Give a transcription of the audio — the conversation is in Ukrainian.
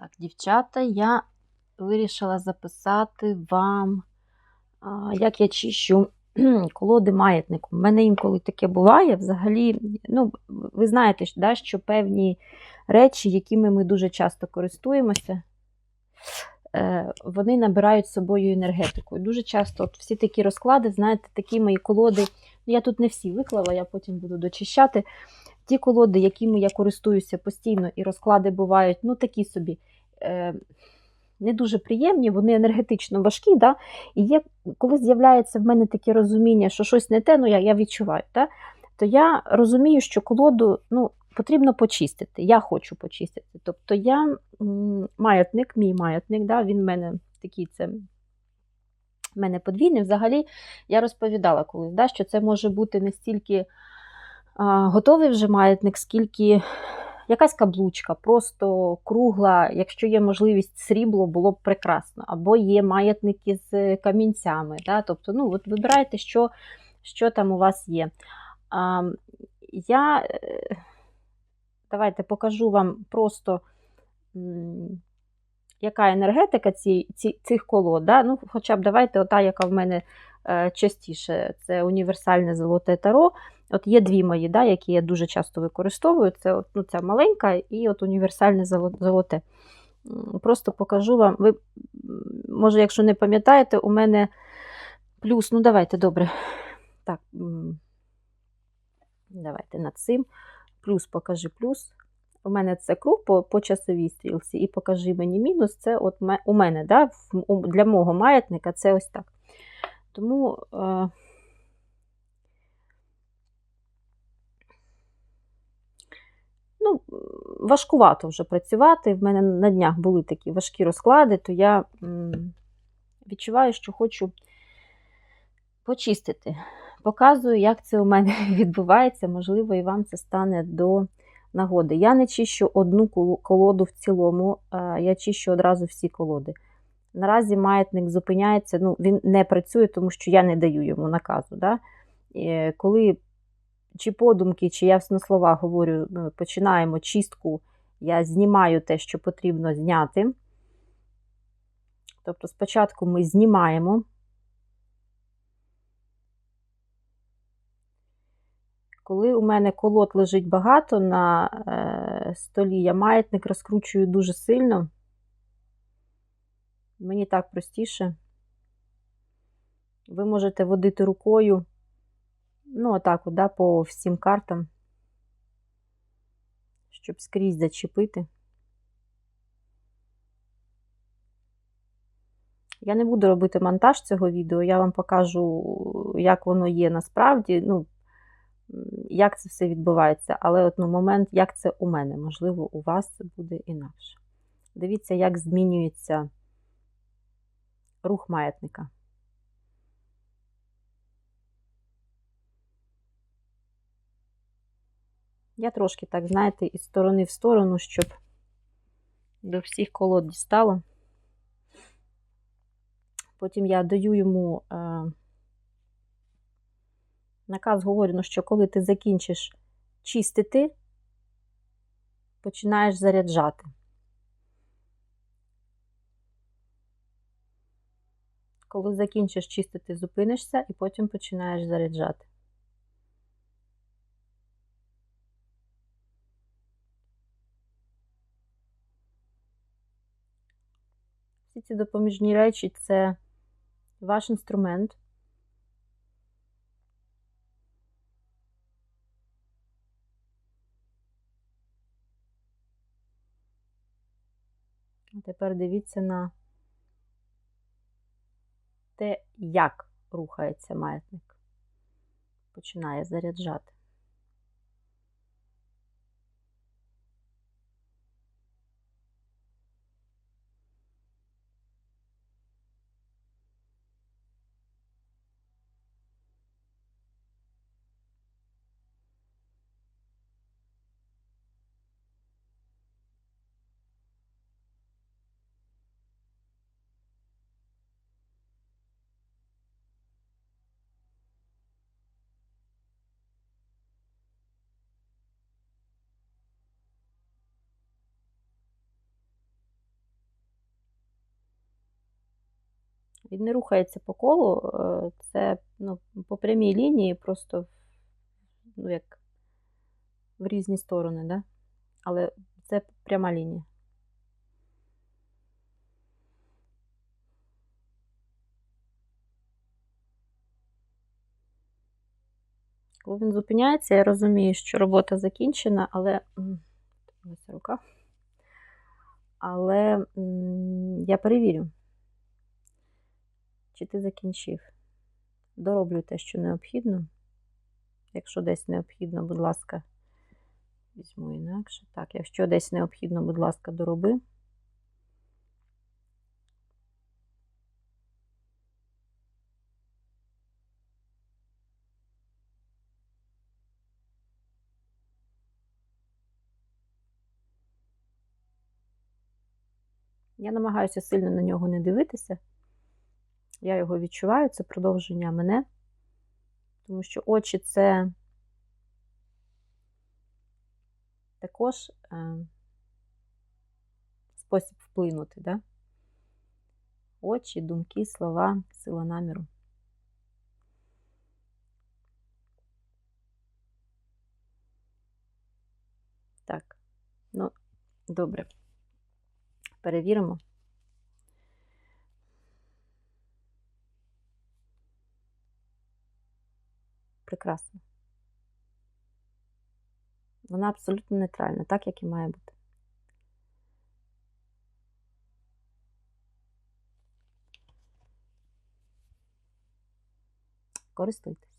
Так, дівчата, я вирішила записати вам, як я чищу колоди маятником. У мене інколи таке буває. Взагалі, ну, ви знаєте, да, що певні речі, якими ми дуже часто користуємося, е, вони набирають собою енергетику. Дуже часто от всі такі розклади, знаєте, такі мої колоди. ну, Я тут не всі виклала, я потім буду дочищати. Ті колоди, якими я користуюся постійно, і розклади бувають, ну такі собі. Е, не дуже приємні, вони енергетично важкі. Да? І є, коли з'являється в мене таке розуміння, що щось не те, ну я, я відчуваю, да? то я розумію, що колоду ну, потрібно почистити. Я хочу почистити. Тобто я маятник, мій маятник, да? він в мене такий це. в мене подвійний. Взагалі, я розповідала колись, да, що це може бути не стільки готовий вже маятник, скільки якась каблучка, просто кругла, якщо є можливість срібло, було б прекрасно. Або є маятники з камінцями. Да? Тобто, ну, от вибирайте, що, що там у вас є. А, я е, давайте покажу вам просто, яка енергетика ці, ці, цих колод. Да? Ну, Хоча б давайте, ота, яка в мене е, частіше, це універсальне золоте таро. От є дві мої, да, які я дуже часто використовую. Це ну, ця маленька і от універсальне золоте. Просто покажу вам. Ви, може, якщо не пам'ятаєте, у мене плюс, ну давайте, добре. Так, давайте над цим. Плюс покажи плюс. У мене це круг по, по часовій стрілці, і покажи мені мінус. Це от у мене, да, для мого маятника це ось так. Тому. Е, ну, важкувато вже працювати. В мене на днях були такі важкі розклади, то я відчуваю, що хочу почистити. Показую, як це у мене відбувається. Можливо, і вам це стане до нагоди. Я не чищу одну колоду в цілому, я чищу одразу всі колоди. Наразі маятник зупиняється, ну, він не працює, тому що я не даю йому наказу. Да? Е, Коли чи подумки, чи я на слова говорю, ну, починаємо чистку, я знімаю те, що потрібно зняти. Тобто спочатку ми знімаємо. Коли у мене колод лежить багато на е, столі, я маятник розкручую дуже сильно. Мені так простіше. Ви можете водити рукою, ну, отак, от, да, по всім картам, щоб скрізь зачепити. Я не буду робити монтаж цього відео, я вам покажу, як воно є насправді, ну, як це все відбувається. Але от, ну, момент, як це у мене, можливо, у вас це буде інакше. Дивіться, як змінюється рух маятника. Я трошки, так, знаєте, із сторони в сторону, щоб до всіх колод дістало. Потім я даю йому е, наказ говорено, що коли ти закінчиш чистити, починаєш заряджати. Коли закінчиш чистити, зупинишся і потім починаєш заряджати. Ці допоміжні речі це ваш інструмент. А Тепер дивіться на те, як рухається маятник. Починає заряджати. Він не рухається по колу, е, це ну, по прямій лінії, просто ну, як в різні сторони, да? але це пряма лінія. Коли він зупиняється, я розумію, що робота закінчена, але рука. Але я перевірю, чи ти закінчив. Дороблю те, що необхідно. Якщо десь необхідно, будь ласка, візьму інакше. Так, якщо десь необхідно, будь ласка, дороби. Я намагаюся сильно на нього не дивитися. Я його відчуваю, це продовження мене. Тому що очі це також е, спосіб вплинути, да? Очі, думки, слова, сила наміру. Так, ну, добре. Перевіримо. Прекрасно. Вона абсолютно нейтральна, так, як і має бути. Користуйтесь.